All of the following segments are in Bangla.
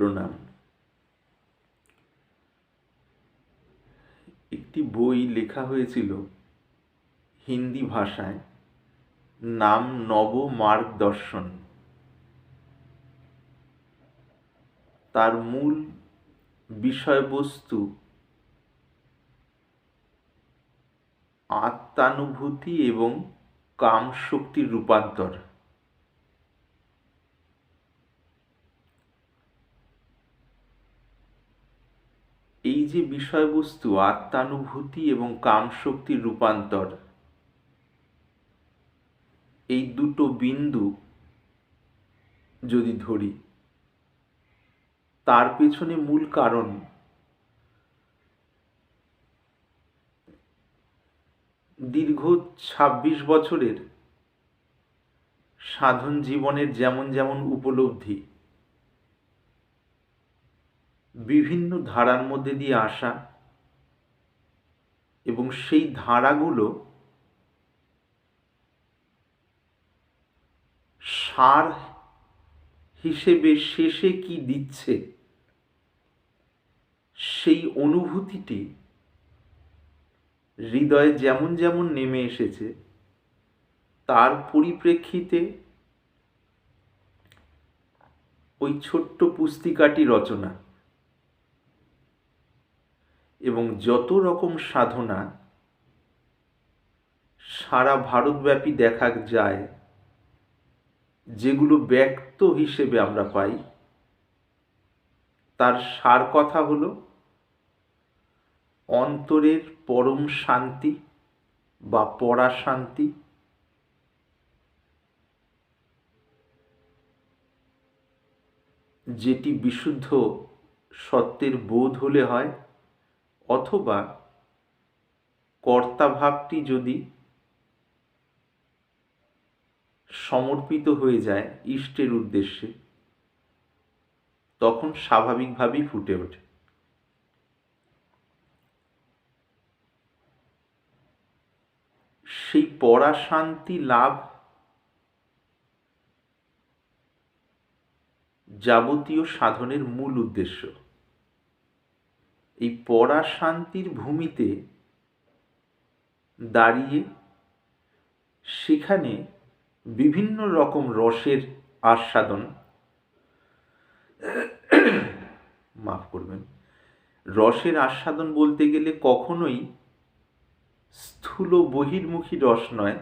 প্রণাম। একটি বই লেখা হয়েছিল হিন্দি ভাষায়, নাম নব মার্গদর্শন। তার মূল বিষয়বস্তু আত্মানুভূতি এবং কাম শক্তির রূপান্তর। এই যে বিষয়বস্তু, আত্মানুভূতি এবং কাম শক্তির রূপান্তর, এই দুটো বিন্দু যদি ধরি, তার পেছনে মূল কারণ দীর্ঘ ছাব্বিশ বছরের সাধন জীবনের যেমন যেমন উপলব্ধি বিভিন্ন ধারার মধ্যে দিয়ে আসা এবং সেই ধারাগুলো সার হিসেবে শেষে কি দিচ্ছে, সেই অনুভূতিটি হৃদয়ে যেমন যেমন নেমে এসেছে, তার পরিপ্রেক্ষিতে ওই ছোট্ট পুস্তিকাটি রচনা। এবং যত রকম সাধনা সারা ভারতব্যাপী দেখা যায়, যেগুলো ব্যক্ত হিসেবে আমরা পাই, তার সার কথা হলো অন্তরের পরম শান্তি বা পরা শান্তি। যেটি বিশুদ্ধ সত্যের বোধ হলে হয় অথবা কর্তাভাবটি যদি সমর্পিত হয়ে যায় ইষ্টের উদ্দেশ্যে, তখন স্বাভাবিকভাবেই ফুটে ওঠে। সেই পরা শান্তি লাভ যাবতীয় সাধনের মূল উদ্দেশ্য। এই পরা শান্তির ভূমিতে দাঁড়িয়ে সেখানে বিভিন্ন রকম রসের আস্বাদন। মাফ করবেন। রসের আস্বাদন বলতে গেলে কখনোই স্থূল বহির্মুখী রস নয়।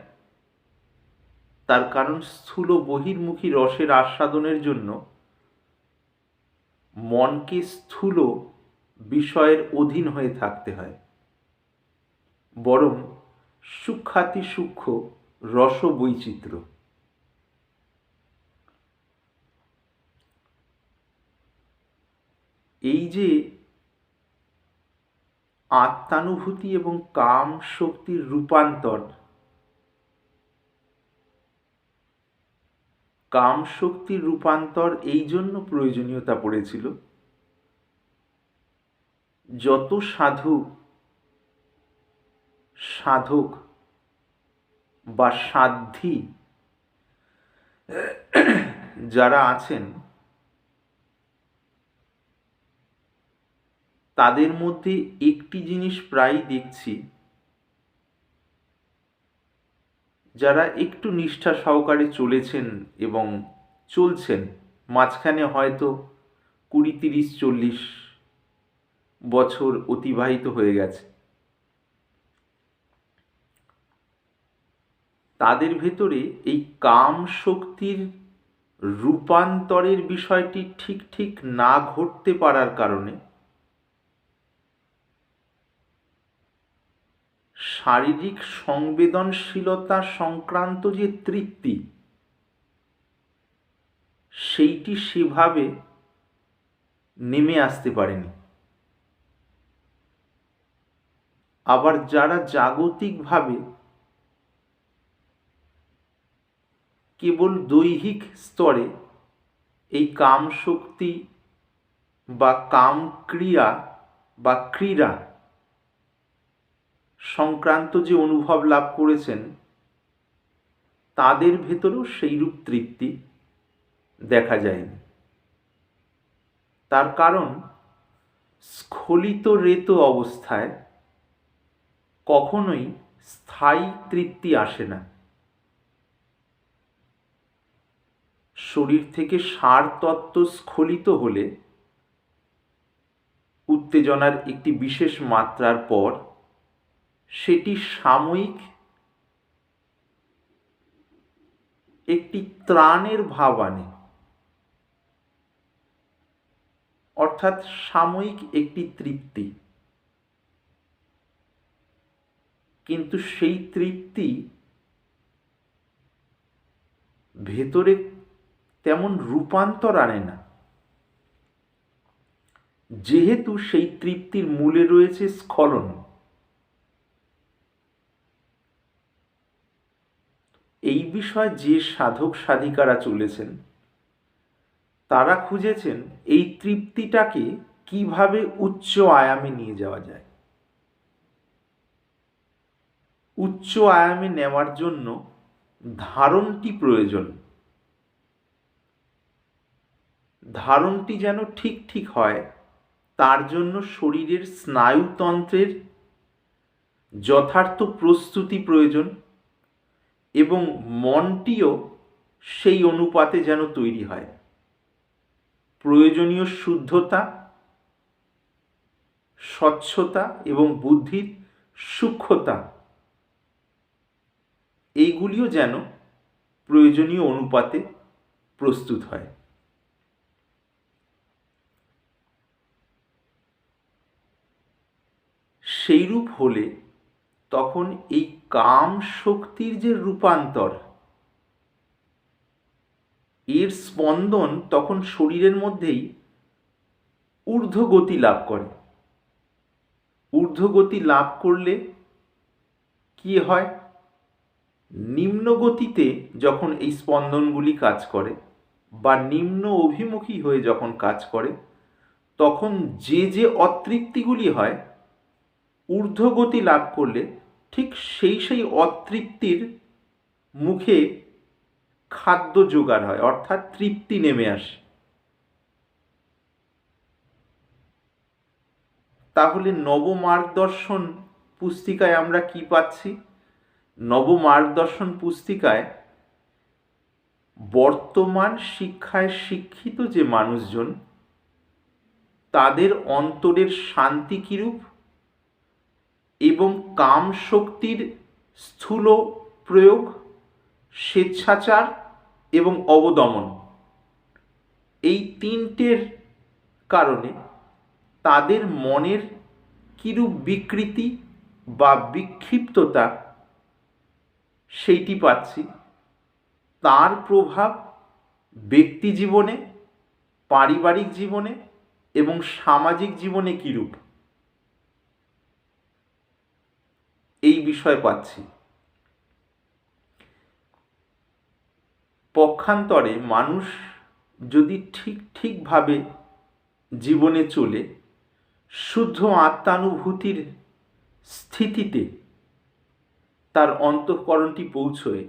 তার কারণ স্থূল বহির্মুখী রসের আস্বাদনের জন্য মনকে স্থূল বিষয়ের অধীন হয়ে থাকতে হয়। বরং সূক্ষাতি সূক্ষ্ম রস বৈচিত্র্য এই যে আত্মানুভূতি এবং কাম শক্তির রূপান্তর, কাম শক্তির রূপান্তর এই জন্য প্রয়োজনীয়তা পড়েছিল যত সাধু সাধক বা সাধ্যী যারা আছেন, তাদের মধ্যে একটি জিনিস প্রায় দেখছি, যারা একটু নিষ্ঠা সহকারে চলেছেন এবং চলছেন, মাঝখানে হয়তো কুড়ি, তিরিশ, চল্লিশ বছর অতিবাহিত হয়ে গেছে। তাদের ভেতরে এই কাম শক্তির রূপান্তরের বিষয়টি ঠিক ঠিক না ঘটতে পারার কারণে শারীরিক সংবেদনশীলতা সংক্রান্ত যে তৃপ্তি, সেইটি সেভাবে নেমে আসতে পারেনি। আবার যারা জাগতিকভাবে কেবল দৈহিক স্তরে এই কাম শক্তি বা কাম ক্রিয়া বা ক্রীড়া সংক্রান্ত যে অনুভব লাভ করেছেন, তাদের ভেতরেও সেইরূপ তৃপ্তি দেখা যায়নি। তার কারণ, স্খলিত রেত অবস্থায় কখনোই স্থায়ী তৃপ্তি আসে না। শরীর থেকে সার তত্ত্ব স্খলিত হলে উত্তেজনার একটি বিশেষ মাত্রার পর সেটি সাময়িক একটি ত্রাণের ভাব আনে। অর্থাৎ সাময়িক একটি তৃপ্তি। কিন্তু সেই তৃপ্তি ভেতরে তেমন রূপান্তর আনে না। যেহেতু সেই তৃপ্তির মূলে রয়েছে স্খলন, এই বিষয়ে যে সাধক সাধিকারা চলেছেন, তারা খুঁজেছেন এই তৃপ্তিটাকে কীভাবে উচ্চ আয়ামে নিয়ে যাওয়া যায়। উচ্চ আয়ামে নেওয়ার জন্য ধারণটি প্রয়োজন। ধারণটি যেন ঠিক ঠিক হয়, তার জন্য শরীরের স্নায়ুতন্ত্রের যথার্থ প্রস্তুতি প্রয়োজন এবং মনটিও সেই অনুপাতে যেন তৈরি হয়। প্রয়োজনীয় শুদ্ধতা, স্বচ্ছতা এবং বুদ্ধির সূক্ষ্মতা এইগুলিও যেন প্রয়োজনীয় অনুপাতে প্রস্তুত হয়। সেইরূপ হলে তখন এই কাম শক্তির যে রূপান্তর, এর স্পন্দন তখন শরীরের মধ্যেই ঊর্ধ্বগতি লাভ করে। ঊর্ধ্বগতি লাভ করলে কি হয়? নিম্ন গতিতে যখন এই স্পন্দনগুলি কাজ করে বা নিম্ন অভিমুখী হয়ে যখন কাজ করে, তখন যে যে অতৃপ্তিগুলি হয়, ঊর্ধ্বগতি লাভ করলে ঠিক সেই সেই অতৃপ্তির মুখে খাদ্য জোগাড় হয়, অর্থাৎ তৃপ্তি নেমে আসে। তাহলে নবমার্গদর্শন পুস্তিকায় আমরা কি পাচ্ছি? নবমার্গদর্শন পুস্তিকায় বর্তমান শিক্ষায় শিক্ষিত যে মানুষজন, তাদের অন্তরের শান্তি কিরূপ এবং কাম শক্তির স্থূল প্রয়োগ, স্বেচ্ছাচার এবং অবদমন এই তিনটের কারণে তাদের মনের কিরূপ বিকৃতি বা বিক্ষিপ্ততা সেইটি পাচ্ছি। তার প্রভাব ব্যক্তি জীবনে, পারিবারিক জীবনে এবং সামাজিক জীবনে কীরূপ? এই বিষয় পাচ্ছি। পক্ষান্তরে মানুষ যদি ঠিক ঠিকভাবে জীবনে চলে, শুদ্ধ আত্মানুভূতির স্থিতিতে তার অন্তঃকরণটি পৌঁছয়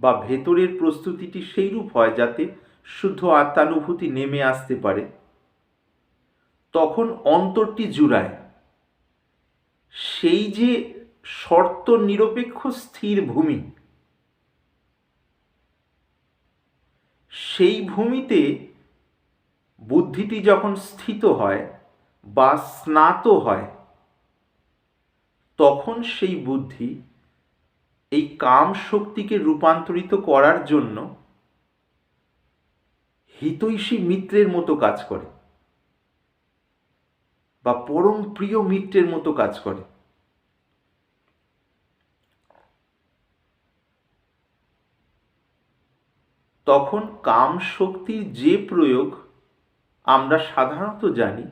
বা ভেতরের প্রস্তুতিটি সেইরূপ হয় যাতে শুদ্ধ আত্মানুভূতি নেমে আসতে পারে। তখন অন্তরটি জুড়ায়। সেই যে শর্ত নিরপেক্ষ স্থির ভূমি, সেই ভূমিতে বুদ্ধিটি যখন স্থিত হয় বা স্নাত হয়, তখন সেই বুদ্ধি এই কাম শক্তিকে রূপান্তরিত করার জন্য হিতৈষী মিত্রের মতো কাজ করে বা পরম প্রিয় মিত্রের মতো কাজ করে। তখন কাম শক্তির যে প্রয়োগ আমরা সাধারণত জানি,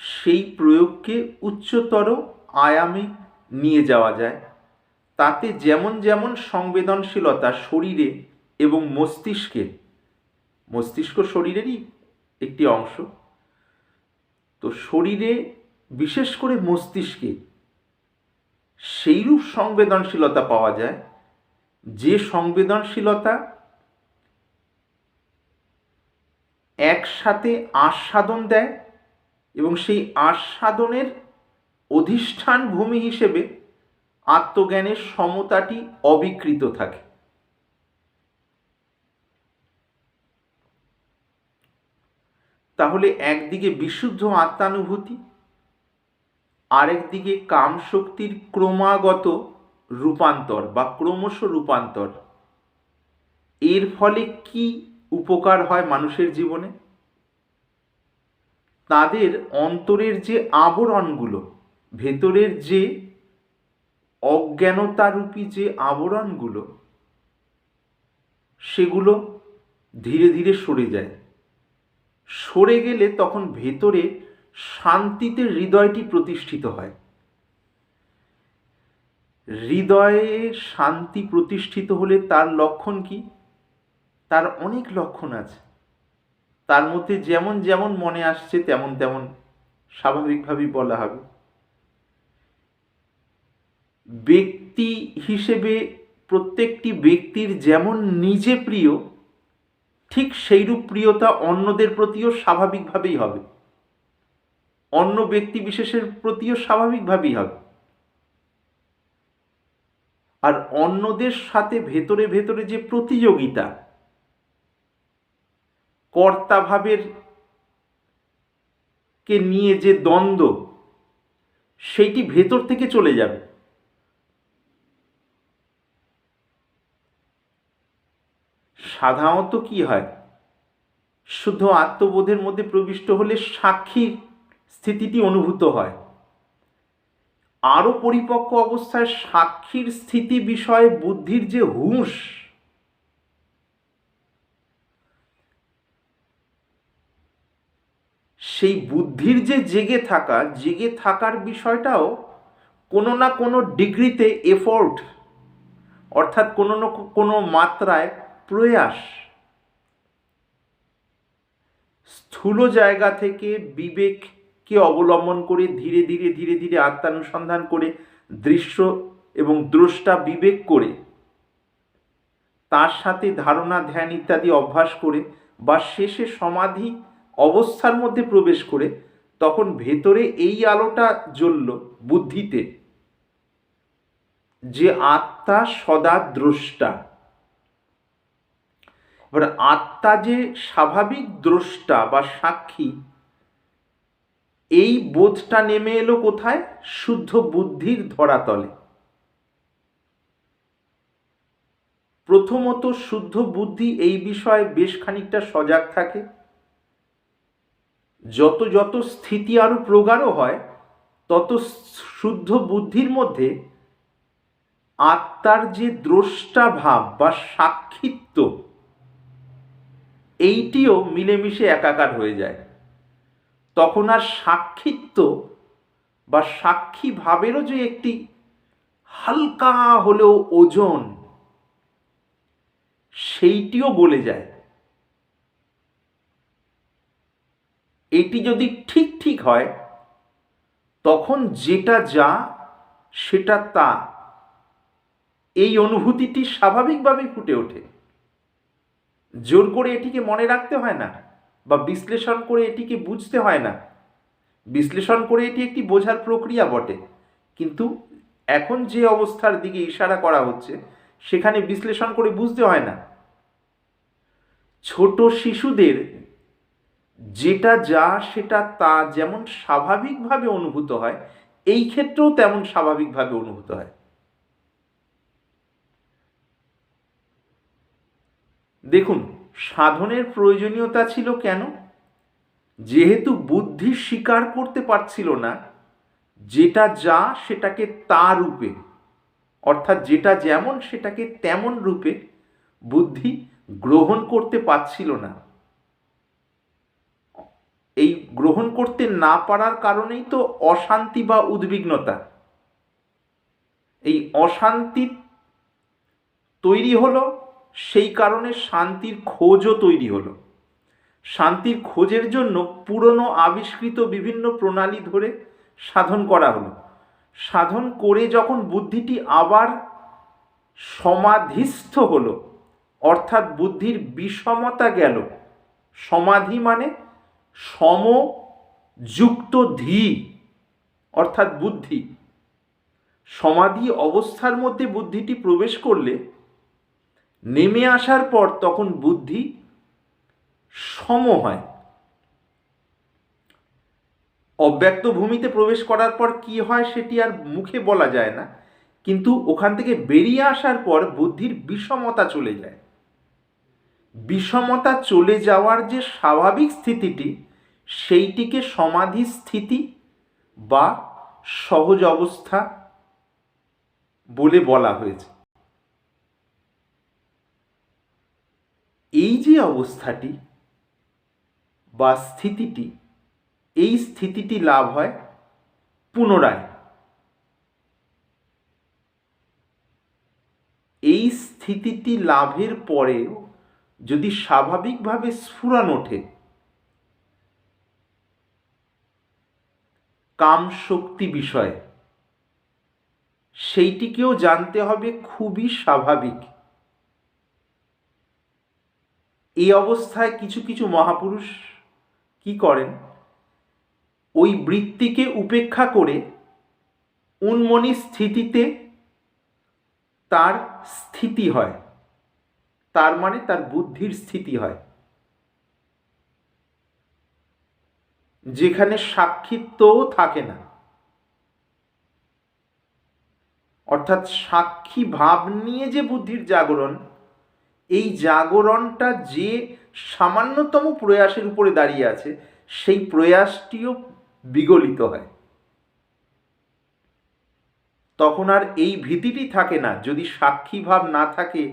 সেই প্রয়োগকে উচ্চতর আয়ামে নিয়ে যাওয়া যায়। তাতে যেমন যেমন সংবেদনশীলতা শরীরে এবং মস্তিষ্কে, মস্তিষ্ক শরীরেরই একটি অংশ, তো শরীরে বিশেষ করে মস্তিষ্কে সেইরূপ সংবেদনশীলতা পাওয়া যায় যে সংবেদনশীলতা একসাথে আস্বাদন দেয় এবং সেই আস্বাদনের অধিষ্ঠান ভূমি হিসেবে আত্মজ্ঞানের সমতাটি অবিকৃত থাকে। তাহলে একদিকে বিশুদ্ধ আত্মানুভূতি, আরেকদিকে কাম শক্তির ক্রমাগত রূপান্তর বা ক্রমশ রূপান্তর। এর ফলে কি উপকার হয় মানুষের জীবনে? তাদের অন্তরের যে আবরণগুলো, ভেতরের যে অজ্ঞানতারূপী যে আবরণগুলো, সেগুলো ধীরে ধীরে সরে যায়। সরে গেলে তখন ভেতরে শান্তিতে হৃদয়টি প্রতিষ্ঠিত হয়। হৃদয়ে শান্তি প্রতিষ্ঠিত হলে তার লক্ষণ কি? তার অনেক লক্ষণ আছে। তার মধ্যে যেমন যেমন মনে আসছে, তেমন তেমন স্বাভাবিকভাবেই বলা হবে। ব্যক্তি হিসেবে প্রত্যেকটি ব্যক্তির যেমন নিজে প্রিয়, ঠিক সেইরূপ প্রিয়তা অন্যদের প্রতিও স্বাভাবিকভাবেই হবে। অন্য ব্যক্তি বিশেষের প্রতিও স্বাভাবিকভাবেই হবে। আর অন্যদের সাথে ভেতরে ভেতরে যে প্রতিযোগিতা, কর্তাভাবের কে নিয়ে যে দ্বন্দ্ব, সেইটি ভেতর থেকে চলে যাবে। সাধারণত কি হয়? শুদ্ধ আত্মবোধের মধ্যে প্রবিষ্ট হলে সাক্ষীর স্থিতিটি অনুভূত হয়। আরও পরিপক্ক অবস্থায় সাক্ষীর স্থিতি বিষয়ে বুদ্ধির যে হুঁশ, সেই বুদ্ধির যে জেগে থাকা, জেগে থাকার বিষয়টাও কোনো না কোনো ডিগ্রিতে এফোর্ট অর্থাৎ কোনো না কোনো মাত্রায় প্রয়াস। স্থূল জায়গা থেকে বিবেককে অবলম্বন করে ধীরে ধীরে ধীরে ধীরে আত্মানুসন্ধান করে দৃশ্য এবং দ্রষ্টা বিবেক করে, তার সাথে ধারণা, ধ্যান ইত্যাদি অভ্যাস করে বা শেষে সমাধি অবস্থার মধ্যে প্রবেশ করে, তখন ভেতরে এই আলোটা জ্বলল বুদ্ধিতে, যে আত্মা সদা দ্রষ্টা। এবার আত্মা যে স্বাভাবিক দ্রষ্টা বা সাক্ষী, এই বোধটা নেমে এলো কোথায়? শুদ্ধ বুদ্ধির ধরাতলে। প্রথমত শুদ্ধ বুদ্ধি এই বিষয়ে বেশ খানিকটা সজাগ থাকে। যত যত স্থিতি আরও প্রগাঢ় হয়, তত শুদ্ধ বুদ্ধির মধ্যে আত্মার যে দ্রষ্টা ভাব বা সাক্ষিত্ব এইটিও মিলেমিশে একাকার হয়ে যায়। তখন আর সাক্ষিত্ব বা সাক্ষী ভাবেরও যে একটি হালকা হলেও ওজন, সেইটিও গলে যায়। এটি যদি ঠিক ঠিক হয়, তখন যেটা যা, সেটা তা। এই অনুভূতিটি স্বাভাবিকভাবেই ফুটে ওঠে। জোর করে এটিকে মনে রাখতে হয় না বা বিশ্লেষণ করে এটিকে বুঝতে হয় না। বিশ্লেষণ করে এটি একটি বোঝার প্রক্রিয়া বটে। কিন্তু এখন যে অবস্থার দিকে ইশারা করা হচ্ছে, সেখানে বিশ্লেষণ করে বুঝতে হয় না। ছোট শিশুদের যেটা যা সেটা তা যেমন স্বাভাবিকভাবে অনুভূত হয়, এই ক্ষেত্রেও তেমন স্বাভাবিকভাবে অনুভূত হয়। দেখুন, সাধনের প্রয়োজনীয়তা ছিল কেন? যেহেতু বুদ্ধি স্বীকার করতে পারছিল না, যেটা যা সেটাকে তা রূপে, অর্থাৎ যেটা যেমন সেটাকে তেমন রূপে বুদ্ধি গ্রহণ করতে পারছিল না। এই গ্রহণ করতে না পারার কারণেই তো অশান্তি বা উদ্বিগ্নতা। এই অশান্তি তৈরি হলো সেই কারণে শান্তির খোঁজও তৈরি হলো। শান্তির খোঁজের জন্য পুরনো আবিষ্কৃত বিভিন্ন প্রণালী ধরে সাধন করা হলো। সাধন করে যখন বুদ্ধিটি আবার সমাধিস্থ হলো, অর্থাৎ বুদ্ধির বিষমতা গেল। সমাধি মানে সমযুক্ত ধি, অর্থাৎ বুদ্ধি। সমাধি অবস্থার মধ্যে বুদ্ধিটি প্রবেশ করলে নেমে আসার পর তখন বুদ্ধি সম হয়। অব্যক্ত ভূমিতে প্রবেশ করার পর কি হয় সেটি আর মুখে বলা যায় না, কিন্তু ওখান থেকে বেরিয়ে আসার পর বুদ্ধির বিষমতা চলে যায়। বিষমতা চলে যাওয়ার যে স্বাভাবিক স্থিতিটি, সেইটিকে সমাধি স্থিতি বা সহজ অবস্থা বলে বলা হয়েছে। এই যে অবস্থাটি বা স্থিতিটি, এই স্থিতিটি লাভ হয় পুনরায়। এই স্থিতিটি লাভের পরেও যদি স্বাভাবিকভাবে স্ফুরান ওঠে, কাম শক্তি বিষয়ে, সেইটিকেও জানতে হবে খুবই স্বাভাবিক। এই অবস্থায় কিছু কিছু মহাপুরুষ কি করেন? ওই বৃত্তিকে উপেক্ষা করে উন্মনি স্থিতিতে তার স্থিতি হয়। তার মানে তার বুদ্ধির স্থিতি হয়। যেখানে সাক্ষিত্বও থাকে না। অর্থাৎ সাক্ষী ভাব নিয়ে যে বুদ্ধির জাগরণ এই জাগরণটা যে সামান্যতম প্রয়াসের উপরে দাঁড়িয়ে আছে, সেই প্রয়াসটিও বিগলিত হয়। তখন আর এই ভীতিটি থাকে না। যদি সাক্ষী ভাব না থাকে,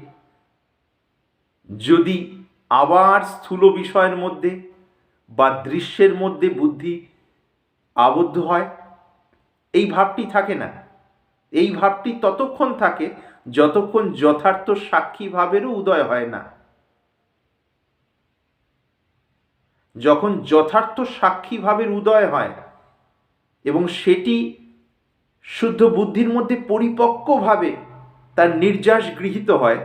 যদি আবার স্থূল বিষয়ের মধ্যে বা দৃশ্যের মধ্যে বুদ্ধি আবদ্ধ হয়, এই ভাবটি থাকে না। এই ভাবটি ততক্ষণ থাকে যতক্ষণ যথার্থ সাক্ষী ভাবেরও উদয় হয় না। যখন যথার্থ সাক্ষী ভাবের উদয় হয় এবং সেটি শুদ্ধ বুদ্ধির মধ্যে পরিপক্কভাবে তার নির্যাস গৃহীত হয়,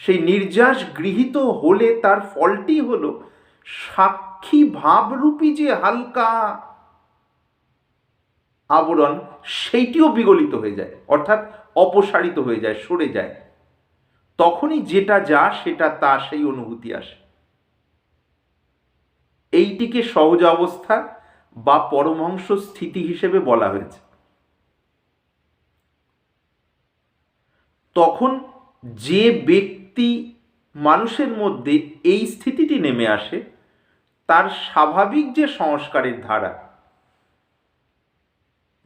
সেই নির্যাস গৃহীত হলে তার ফলটি হলো সাক্ষী ভাবরূপী যে হালকা আবরণ সেইটিও বিগলিত হয়ে যায়, অর্থাৎ অপসারিত হয়ে যায়, সরে যায়। তখনই যেটা যা, সেটা তা, সেই অনুভূতি আসে। এইটিকে সহজ অবস্থা বা পরমহংস স্থিতি হিসেবে বলা হয়েছে। তখন যে ব্যক্তি মানুষের মধ্যে এই স্থিতিটি নেমে আসে, তার স্বাভাবিক যে সংস্কারের ধারা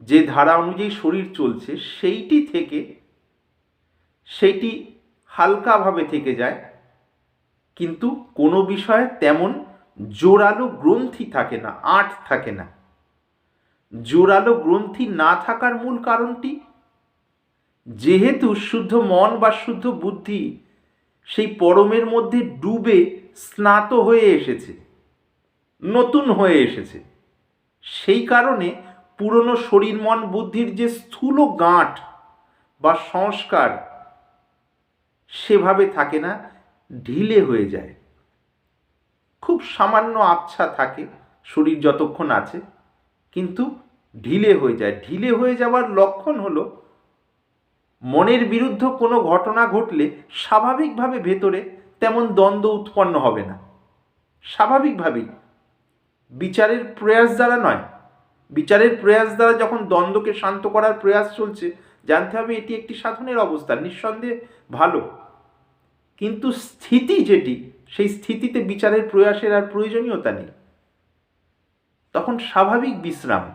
যে ধারা অনুযায়ী শরীর চলছে, সেইটি থেকে সেইটি হালকাভাবে থেকে যায়, কিন্তু কোনো বিষয়ে তেমন জোরালো গ্রন্থি থাকে না, আট থাকে না। জোরালো গ্রন্থি না থাকার মূল কারণটি, যেহেতু শুদ্ধ মন বা শুদ্ধ বুদ্ধি সেই পরমের মধ্যে ডুবে স্নাত হয়ে এসেছে, নতুন হয়ে এসেছে, সেই কারণে পুরনো শরীর মন বুদ্ধির যে স্থূল গাঁট বা সংস্কার, সেভাবে থাকে না, ঢিলে হয়ে যায়। খুব সামান্য আচ্ছা থাকে, শরীর যতক্ষণ আছে, কিন্তু ঢিলে হয়ে যায়। ঢিলে হয়ে যাওয়ার লক্ষণ হলো, মনের বিরুদ্ধ কোনো ঘটনা ঘটলে স্বাভাবিকভাবে ভেতরে তেমন দ্বন্দ্ব উৎপন্ন হবে না। স্বাভাবিকভাবেই বিচারের প্রয়াস দ্বারা নয় বিচারের প্রয়াস দ্বারা যখন দ্বন্দ্বকে শান্ত করার প্রয়াস চলছে, জানতে হবে এটি একটি সাধনের অবস্থা, নিঃসন্দেহে ভালো। কিন্তু স্থিতি যেটি, সেই স্থিতিতে বিচারের প্রয়াসের আর প্রয়োজনীয়তা নেই। তখন স্বাভাবিক বিশ্রাম।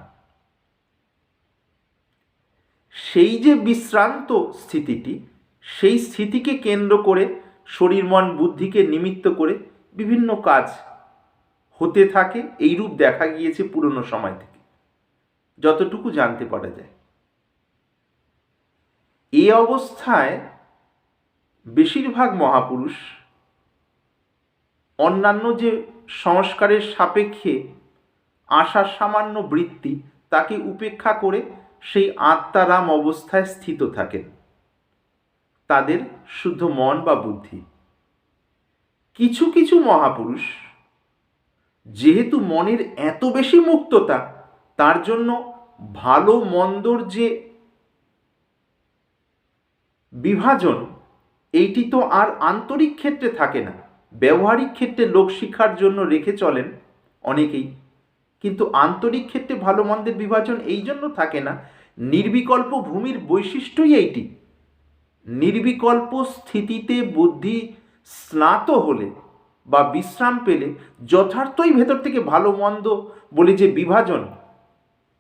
সেই যে বিশ্রান্ত স্থিতিটি, সেই স্থিতিকে কেন্দ্র করে শরীর, মন, বুদ্ধিকে নিমিত্ত করে বিভিন্ন কাজ হতে থাকে। এই রূপ দেখা গিয়েছে পুরনো সময় থেকে। যতটুকু জানতে পারা যায়। এই অবস্থায় বেশিরভাগ মহাপুরুষ অন্যান্য যে সংস্কারের সাপেক্ষে আসার সামান্য বৃত্তি তাকে উপেক্ষা করে সেই আত্মারাম অবস্থায় স্থিত থাকেন। তাদের শুদ্ধ মন বা বুদ্ধি। কিছু কিছু মহাপুরুষ, যেহেতু মনের এত বেশি মুক্ততা তার জন্য ভালো মন্দর যে বিভাজন, এইটি তো আর আন্তরিক ক্ষেত্রে থাকে না। ব্যবহারিক ক্ষেত্রে লোক শিক্ষার জন্য রেখে চলেন অনেকেই। কিন্তু আন্তরিক ক্ষেত্রে ভালো মন্দের বিভাজন এই জন্য থাকে না। নির্বিকল্প ভূমির বৈশিষ্ট্যই এইটি। নির্বিকল্প স্থিতিতে বুদ্ধি স্নাত হলে বা বিশ্রাম পেলে যথার্থই ভেতর থেকে ভালো মন্দ বলে যে বিভাজন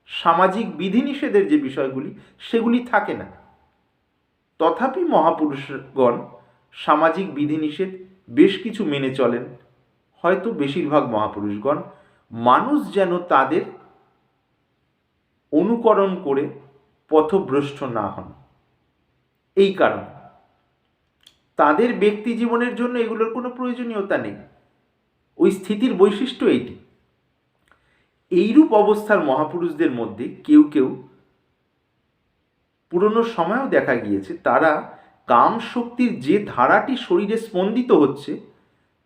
সামাজিক বিধিনিষেধের যে বিষয়গুলি, সেগুলি থাকে না। তথাপি মহাপুরুষগণ সামাজিক বিধিনিষেধ বেশ কিছু মেনে চলেন। হয়তো বেশিরভাগ মহাপুরুষগণ মানুষ যেন তাদের অনুকরণ করে পথভ্রষ্ট না হন। এই কারণ তাদের ব্যক্তি জীবনের জন্য এগুলোর কোনো প্রয়োজনীয়তা নেই। ওই স্থিতির বৈশিষ্ট্য এইটি এইরূপ অবস্থার মহাপুরুষদের মধ্যে কেউ কেউ পুরনো সময়েও দেখা গিয়েছে, তারা কাম শক্তির যে ধারাটি শরীরে স্পন্দিত হচ্ছে,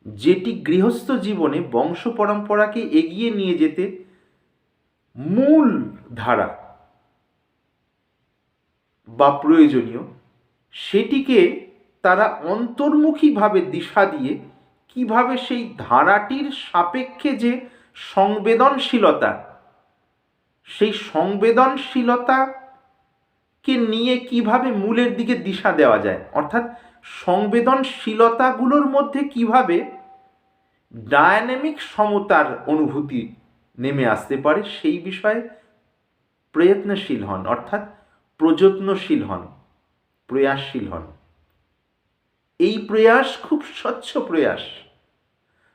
যেটি গৃহস্থ জীবনে বংশ পরম্পরাকে এগিয়ে নিয়ে যেতে মূল ধারা বা প্রয়োজনীয়, সেটিকে তারা অন্তর্মুখীভাবে দিশা দিয়ে কীভাবে সেই ধারাটির সাপেক্ষে যে সংবেদনশীলতা। সেই সংবেদনশীলতাকে নিয়ে কীভাবে মূলের দিকে দিশা দেওয়া যায়? অর্থাৎ সংবেদনশীলতাগুলোর মধ্যে কীভাবে ডায়নামিক সমতার অনুভূতি নেমে আসতে পারে সেই বিষয়ে প্রয়ত্নশীল হন, অর্থাৎ প্রযত্নশীল হন, প্রয়াসশীল হন। এই প্রয়াস খুব স্বচ্ছ প্রয়াস।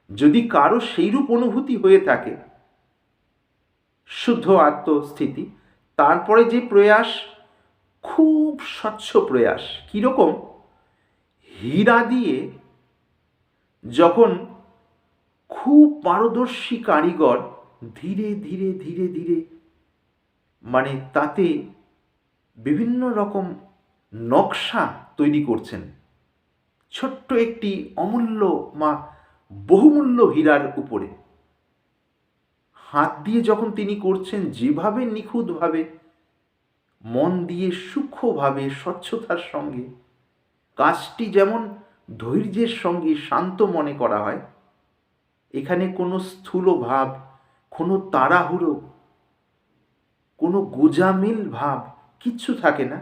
যদি কারও সেইরূপ অনুভূতি হয়ে থাকে, শুদ্ধ আত্মস্থিতি, তারপরে যে প্রয়াস, খুব স্বচ্ছ প্রয়াস। কীরকম? হীরা দিয়ে যখন খুব পারদর্শী কারিগর ধীরে ধীরে ধীরে ধীরে মানে তাতে বিভিন্ন রকম নকশা তৈরি করছেন, ছোট্ট একটি অমূল্য মা বহুমূল্য হীরার উপরে। হাত দিয়ে যখন তিনি করছেন যেভাবে নিখুঁতভাবে, মন দিয়ে সূক্ষ্মভাবে স্বচ্ছতার সঙ্গে, কাজটি যেমন ধৈর্যের সঙ্গে শান্ত মনে করা হয়, এখানে কোনো স্থূল ভাব, কোনো তাড়াহুড়ো, কোনো গোজামিল ভাব কিচ্ছু থাকে না।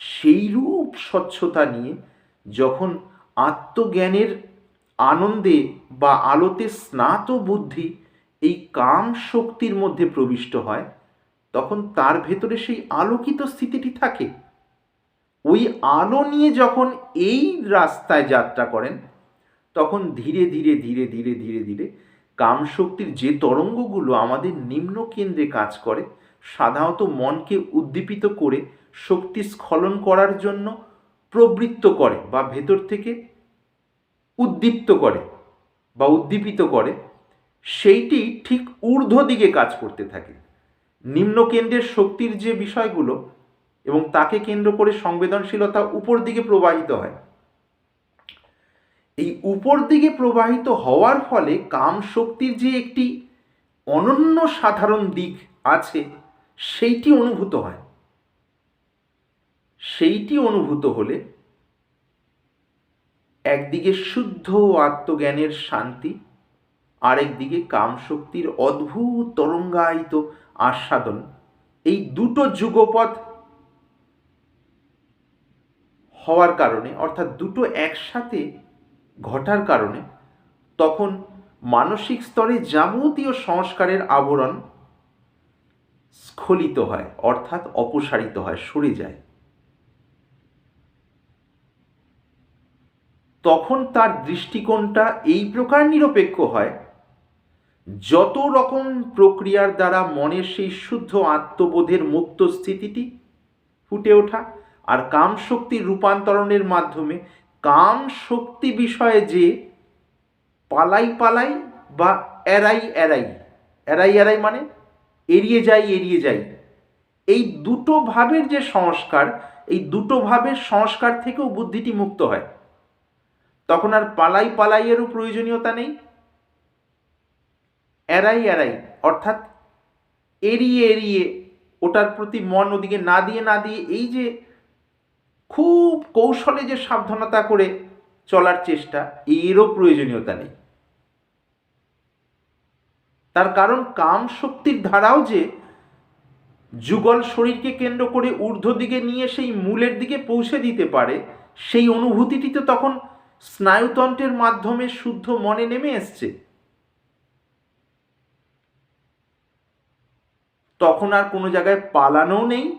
সেইরূপ স্বচ্ছতা নিয়ে যখন আত্মজ্ঞানের আনন্দে বা আলোতে স্নাত বুদ্ধি এই কাম শক্তির মধ্যে প্রবিষ্ট হয়, তখন তার ভেতরে সেই আলোকিত স্থিতিটি থাকে। ওই আলো নিয়ে যখন এই রাস্তায় যাত্রা করেন, তখন ধীরে ধীরে ধীরে ধীরে ধীরে ধীরে কাম শক্তির যে তরঙ্গগুলো আমাদের নিম্ন কেন্দ্রে কাজ করে, সাধারণত মনকে উদ্দীপিত করে শক্তি স্খলন করার জন্য প্রবৃত্ত করে বা ভেতর থেকে উদ্দীপ্ত করে বা উদ্দীপিত করে, সেইটি ঠিক ঊর্ধ্ব দিকে কাজ করতে থাকে। নিম্ন কেন্দ্রের শক্তির যে বিষয়গুলো এবং তাকে কেন্দ্র করে সংবেদনশীলতা উপর দিকে প্রবাহিত হয়। এই উপর দিকে প্রবাহিত হওয়ার ফলে কাম শক্তির যে একটি অনন্য সাধারণ দিক আছে, সেইটি অনুভূত হয়। সেইটি অনুভূত হলে একদিকে শুদ্ধ আত্মজ্ঞানের শান্তি আরেকদিকে কামশক্তির অদ্ভুত তরঙ্গায়িত আস্বাদন। এই দুটো যুগপথ হওয়ার কারণে, অর্থাৎ দুটো একসাথে ঘটার কারণে, তখন মানসিক স্তরে যাবতীয় সংস্কারের আবরণ স্খলিত হয়, অর্থাৎ অপসারিত হয়, সরে যায়। তখন তার দৃষ্টিকোণটা এই প্রকার নিরপেক্ষ হয়, যত রকম প্রক্রিয়ার দ্বারা মনের সেই শুদ্ধ আত্মবোধের মুক্ত স্থিতিটি ফুটে ওঠা আর কাম শক্তির রূপান্তরণের মাধ্যমে কাম শক্তি বিষয়ে যে পালাই পালাই বা এড়াই এড়াই এড়াই এড়াই মানে এড়িয়ে যাই এড়িয়ে যাই, এই দুটো ভাবের যে সংস্কার, এই দুটো ভাবের সংস্কার থেকেও বুদ্ধিটি মুক্ত হয়। তখন আর পালাই পালাইয়েরও প্রয়োজনীয়তা নেই। এড়াই এড়াই, অর্থাৎ এড়িয়ে এড়িয়ে ওটার প্রতি মন ওদিকে না দিয়ে না দিয়ে এই যে খুব কৌশলে যে সাবধানতা করে চলার চেষ্টা, এরও প্রয়োজনীয়তা নেই। তার কারণ কাম শক্তির ধারাও যে যুগল শরীরকে কেন্দ্র করে ঊর্ধ্ব দিকে নিয়ে সেই মূলের দিকে পৌঁছে দিতে পারে, সেই অনুভূতিটি তো তখন স্নায়ুতন্ত্রের মাধ্যমে শুদ্ধ মনে নেমে এসছে। তখন আর কোনো জায়গায় পালানোও নেই,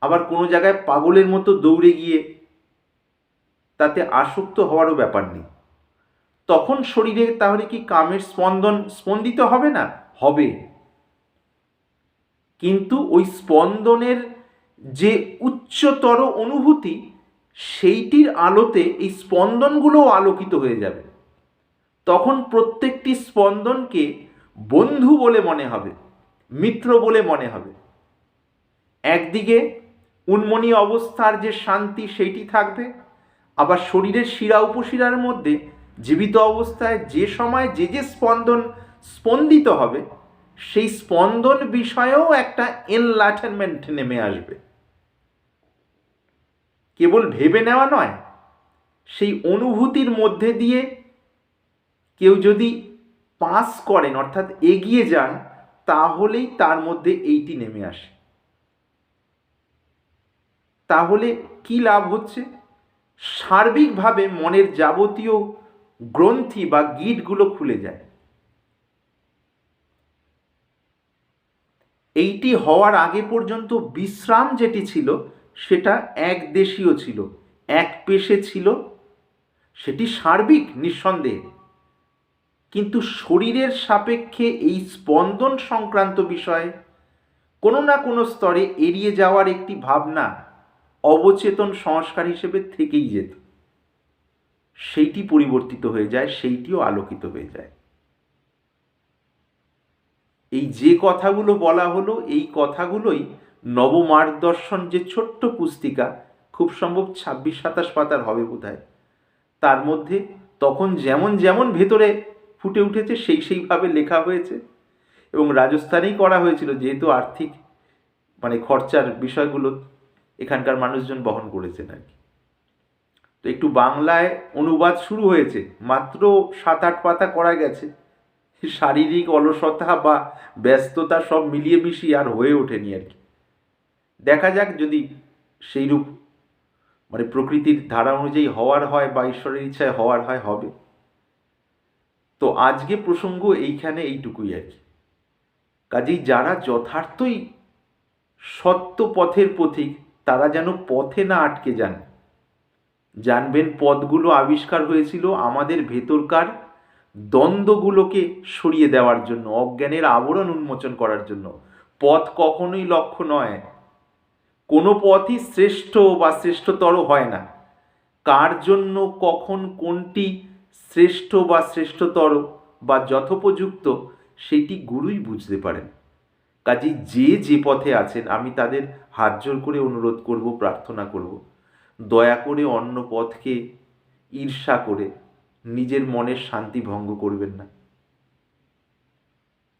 আবার কোনো জায়গায় পাগলের মতো দৌড়ে গিয়ে তাতে আসক্ত হওয়ারও ব্যাপার নেই। তখন শরীরে তাহলে কি কামের স্পন্দন স্পন্দিত হবে না? হবে। কিন্তু ওই স্পন্দনের যে উচ্চতর অনুভূতি সেইটির আলোতে এই স্পন্দনগুলোও আলোকিত হয়ে যাবে। তখন প্রত্যেকটি স্পন্দনকে বন্ধু বলে মনে হবে, মিত্র বলে মনে হবে। একদিকে উন্মনি অবস্থার যে শান্তি সেইটি থাকবে, আবার শরীরের শিরা উপশিরার মধ্যে জীবিত অবস্থায় যে সময় যে যে স্পন্দন স্পন্দিত হবে, সেই স্পন্দন বিষয়েও একটা এনলাইটেনমেন্ট নেমে আসবে। কেবল ভেবে নেওয়া নয়, সেই অনুভূতির মধ্যে দিয়ে কেউ যদি পাস করেন, অর্থাৎ এগিয়ে যান, তাহলেই তার মধ্যে এইটি নেমে আসে। তাহলে কি লাভ হচ্ছে? সার্বিকভাবে মনের যাবতীয় গ্রন্থি বা গিটগুলো খুলে যায়। এইটি হওয়ার আগে পর্যন্ত বিশ্রাম যেটি ছিল সেটা এক দেশীয় ছিল, এক পেশে ছিল। সেটি সার্বিক, নিঃসন্দেহে। কিন্তু শরীরের সাপেক্ষে এই স্পন্দন সংক্রান্ত বিষয়ে কোনো না কোনো স্তরে এড়িয়ে যাওয়ার একটি ভাবনা অবচেতন সংস্কার হিসেবে থেকেই যেত। সেইটি পরিবর্তিত হয়ে যায়, সেইটিও আলোকিত হয়ে যায়। এই যে কথাগুলো বলা হলো, এই কথাগুলোই নবমার্গদর্শন যে ছোট্ট পুস্তিকা, খুব সম্ভব ছাব্বিশ সাতাশ পাতার হবে বোধ তার মধ্যে তখন যেমন যেমন ভেতরে ফুটে উঠেছে, সেই সেইভাবে লেখা হয়েছে এবং রাজস্থানেই করা হয়েছিল, যেহেতু আর্থিক মানে খরচার বিষয়গুলো এখানকার মানুষজন বহন করেছেন আর কি। তো একটু বাংলায় অনুবাদ শুরু হয়েছে, মাত্র সাত আট পাতা করা গেছে। শারীরিক অলসতা বা ব্যস্ততা সব মিলিয়ে মিশিয়ে আর হয়ে ওঠেনি আর কি। দেখা যাক যদি সেইরূপ মানে প্রকৃতির ধারা অনুযায়ী হওয়ার হয় বা ঈশ্বরের ইচ্ছায় হওয়ার হয়, হবে। তো আজকে প্রসঙ্গ এইখানে এইটুকুই আর কি। কাজেই যারা যথার্থই সত্য পথের পথিক, তারা যেন পথে না আটকে যান। জানবেন পথগুলো আবিষ্কার হয়েছিল আমাদের ভেতরকার দ্বন্দ্বগুলোকে সরিয়ে দেওয়ার জন্য, অজ্ঞানের আবরণ উন্মোচন করার জন্য। পথ কখনোই লক্ষ্য নয় কোনো পথই শ্রেষ্ঠ বা শ্রেষ্ঠতর হয় না। কার জন্য কখন কোনটি শ্রেষ্ঠ বা শ্রেষ্ঠতর বা যথোপযুক্ত সেটি গুরুই বুঝতে পারেন। কাজেই যে যে পথে আছেন, আমি তাদের হাত জোর করে অনুরোধ করব, প্রার্থনা করব। দয়া করে অন্য পথকে ঈর্ষা করে নিজের মনের শান্তি ভঙ্গ করবেন না।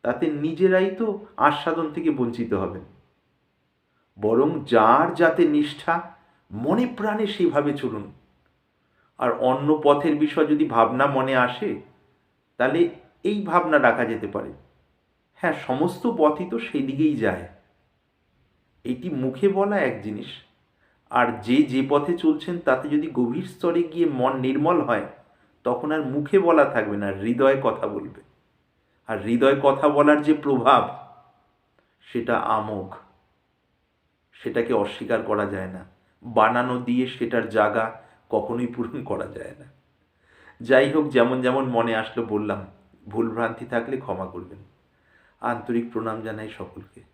তাতে নিজেরাই তো আস্বাদন থেকে বঞ্চিত হবেন। বরং যার যাতে নিষ্ঠা, মনে প্রাণে সেভাবে চলুন। আর অন্য পথের বিষয় যদি ভাবনা মনে আসে, তাহলে এই ভাবনা রাখা যেতে পারে। হ্যাঁ সমস্ত পথই তো সেই দিকেই যায়। এটি মুখে বলা এক জিনিস। আর যে যে পথে চলছেন, তাতে যদি গভীর স্তরে গিয়ে মন নির্মল হয়, তখন আর মুখে বলা থাকবে না, হৃদয় কথা বলবে। আর হৃদয় কথা বলার যে প্রভাব, সেটা আমোঘ। সেটাকে অস্বীকার করা যায় না। বানানো দিয়ে সেটার জায়গা কখনোই পূরণ করা যায় না। যাই হোক, যেমন যেমন মনে আসলো বললাম ভুলভ্রান্তি থাকলে ক্ষমা করবেন। আন্তরিক প্রণাম জানাই সকলকে।